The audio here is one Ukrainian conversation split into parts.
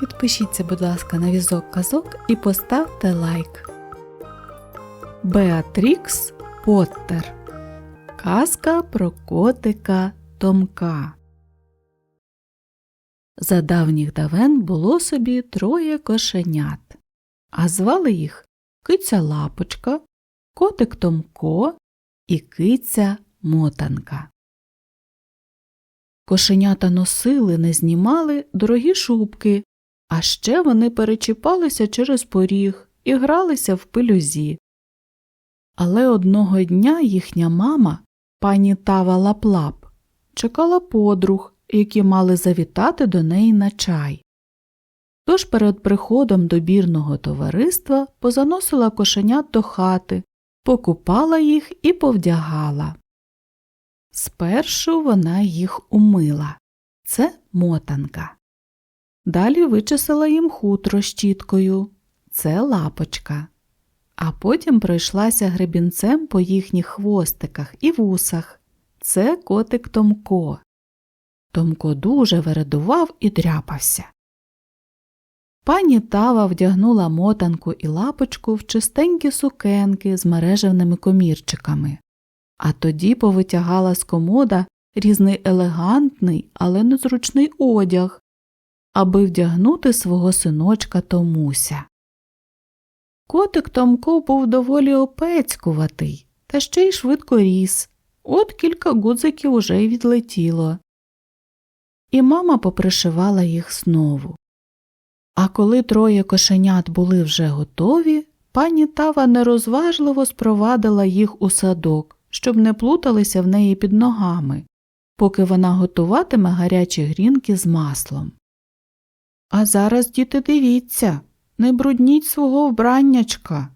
Підпишіться, будь ласка, на візок казок і поставте лайк. Беатрікс Поттер. Казка про котика Томка. За давніх давен було собі троє кошенят, а звали їх Киця Лапочка, Котик Томко і Киця Мотанка. Кошенята носили, не знімали дорогі шубки, а ще вони перечіпалися через поріг і гралися в пилюзі. Але одного дня їхня мама, пані Тава Лаплап, чекала подруг, які мали завітати до неї на чай. Тож перед приходом до бірного товариства позаносила кошенят до хати, покупала їх і повдягала. Спершу вона їх умила це мотанка. Далі вичесала їм хутро щіткою це лапочка, а потім пройшлася гребінцем по їхніх хвостиках і вусах це котик Томко. Томко дуже вередував і дряпався. Пані Тава вдягнула мотанку і лапочку в чистенькі сукенки з мережевними комірчиками, а тоді повитягала з комода різний елегантний, але незручний одяг, аби вдягнути свого синочка Томуся. Котик Томко був доволі опецькуватий, та ще й швидко ріс, от кілька гудзиків уже й відлетіло. І мама попришивала їх знову. А коли троє кошенят були вже готові, пані Тава нерозважливо спровадила їх у садок, щоб не плуталися в неї під ногами, поки вона готуватиме гарячі грінки з маслом. А зараз, діти, дивіться, не брудніть свого вбраннячка.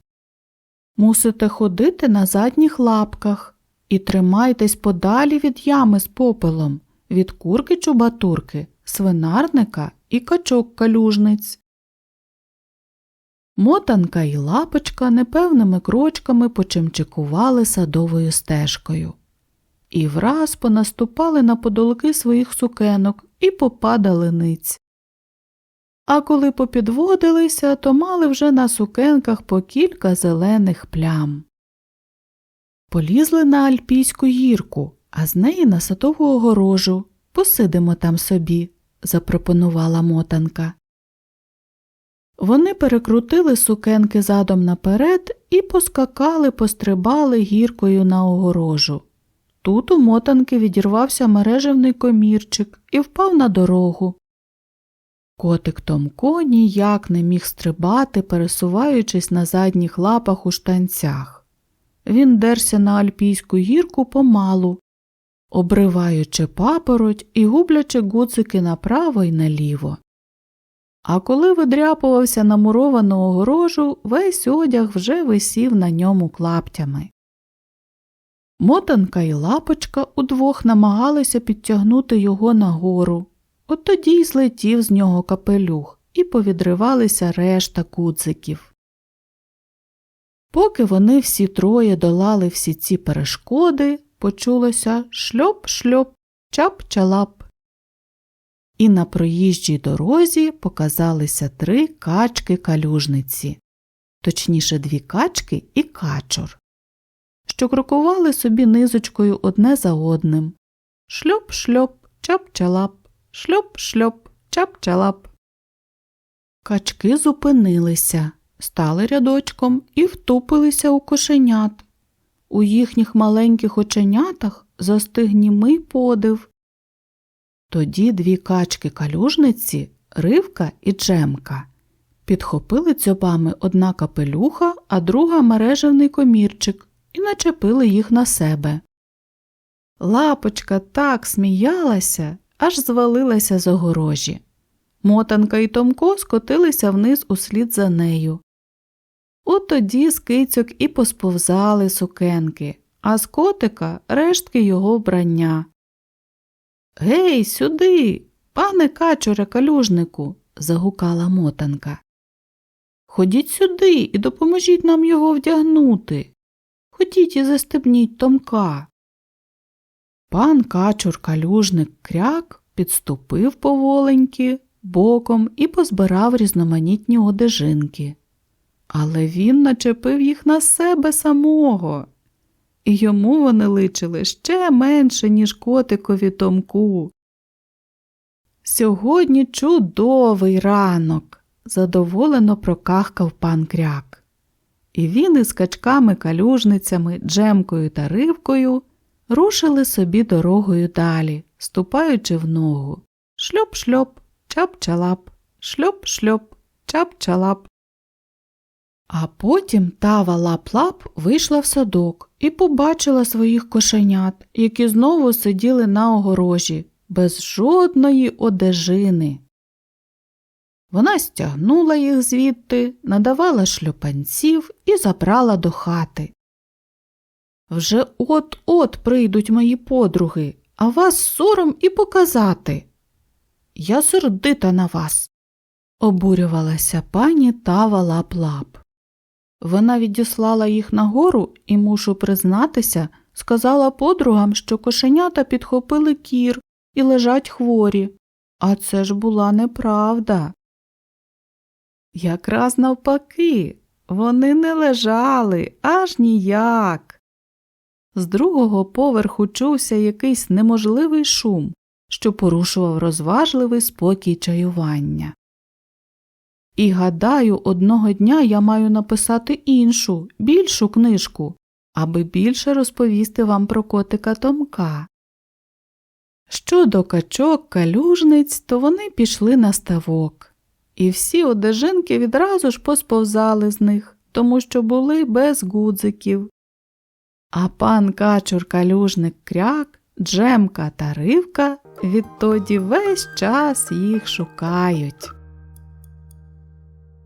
Мусите ходити на задніх лапках і тримайтесь подалі від ями з попелом, від курки чубатурки, свинарника і качок калюжниць. Мотанка і лапочка непевними крочками почимчикували садовою стежкою і враз понаступали на подолки своїх сукенок і попадали ниць. А коли попідводилися, то мали вже на сукенках по кілька зелених плям. Полізли на альпійську гірку, а з неї на садову огорожу. Посидимо там собі, запропонувала мотанка. Вони перекрутили сукенки задом наперед і поскакали, пострибали гіркою на огорожу. Тут у мотанки відірвався мережевний комірчик і впав на дорогу. Котик Томко ніяк не міг стрибати, пересуваючись на задніх лапах у штанцях. Він дерся на альпійську гірку помалу, обриваючи папороть і гублячи гуцики направо й наліво. А коли видряпувався на муровану огорожу, весь одяг вже висів на ньому клаптями. Мотанка і лапочка удвох намагалися підтягнути його нагору. От тоді й злетів з нього капелюх і повідривалися решта куциків. Поки вони всі троє долали всі ці перешкоди, почулося шльоп-шльоп, чап-чалап. І на проїжджій дорозі показалися три качки калюжниці, точніше, дві качки і качур, що крокували собі низочкою одне за одним. Шльоп-шльоп, чап-чалап, шльоп-шльоп, чап-чалап. Качки зупинилися, стали рядочком і втупилися у кошенят. У їхніх маленьких оченятах застиг німий подив. Тоді дві качки калюжниці, ривка і джемка, підхопили дзьобами одна капелюха, а друга мережевний комірчик і начепили їх на себе. Лапочка так сміялася, аж звалилася з огорожі. Мотанка і Томко скотилися вниз услід за нею. От тоді з кицьок і посповзали сукенки, а з котика рештки його вбрання. Гей, сюди, пане качуре калюжнику, загукала мотанка. Ходіть сюди і допоможіть нам його вдягнути. Ходіть і застебніть Томка. Пан качур калюжник кряк підступив поволеньки, боком і позбирав різноманітні одежинки. Але він начепив їх на себе самого, і йому вони личили ще менше, ніж котикові Томку. Сьогодні чудовий ранок, задоволено прокахкав пан кряк. І він із качками, калюжницями, джемкою та ривкою рушили собі дорогою далі, ступаючи в ногу. Шльоп-шльоп, чап-чалап, шльоп-шльоп, чап-чалап. А потім тава лап-лап вийшла в садок і побачила своїх кошенят, які знову сиділи на огорожі, без жодної одежини. Вона стягнула їх звідти, надавала шльопанців і забрала до хати. Вже от-от прийдуть мої подруги, а вас сором і показати. Я сердита на вас, обурювалася пані Тава Лап-Лап. Вона відіслала їх нагору і, мушу признатися, сказала подругам, що кошенята підхопили кір і лежать хворі. А це ж була неправда. Якраз навпаки, вони не лежали аж ніяк. З другого поверху чувся якийсь неможливий шум, що порушував розважливий спокій чаювання. І гадаю, одного дня я маю написати іншу, більшу книжку, аби більше розповісти вам про котика Томка. Щодо качок калюжниць, то вони пішли на ставок, і всі одежинки відразу ж посповзали з них, тому що були без гудзиків. А пан качур калюжник кряк, джемка та ривка відтоді весь час їх шукають.